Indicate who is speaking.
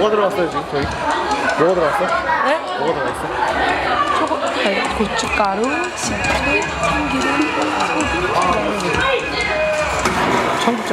Speaker 1: 뭐가 들어갔어요 지금 저희? 뭐가 들어갔어?
Speaker 2: 네?
Speaker 1: 뭐가 들어갔어?
Speaker 2: 초고, 아니, 고춧가루, 식초, 참기름, 소금, 아, 아 청국장.